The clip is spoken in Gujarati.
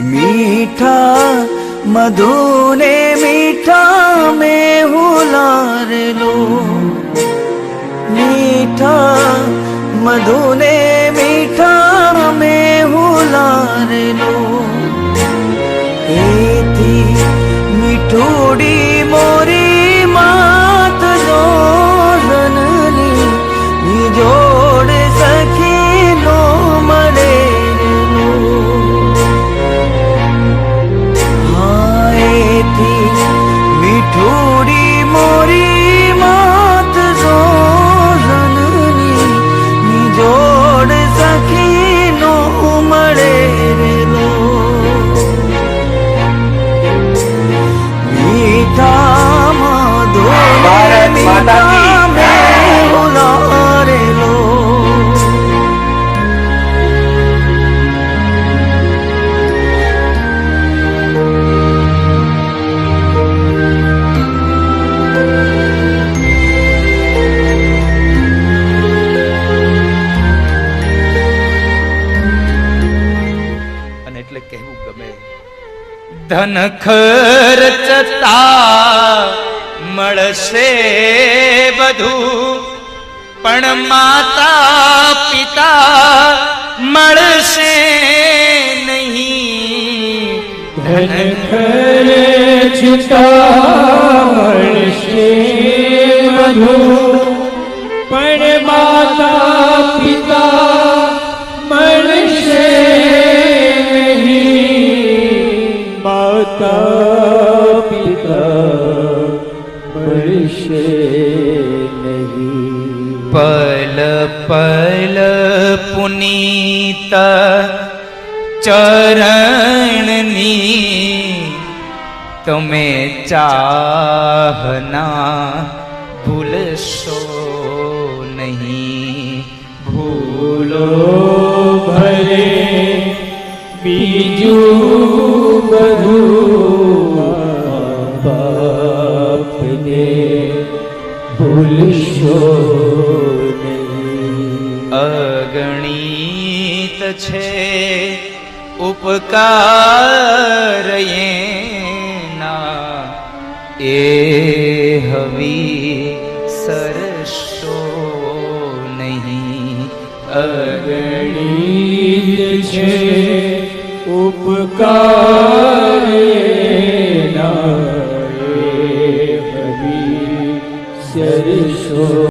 मीठा मधु ने मीठा में हुलार लो मीठा मधु ने मीठा में हुलार लो थी मिठोड़ी ঠোড়ি ધન ખર્ચતા મળશે બધું. પણ માતા પિતા મળશે નહીં. ધન ખર્ચતા મળશે બધું. માતા પિતા મળશે નહીં પલ પલ પુનીત ચરણની તમે ચાહના ભૂલશો ભૂલશો અગણિત છે ઉપકાર એના એ હવી સરસો નહીં અગણિત છે ઉપકાર еще.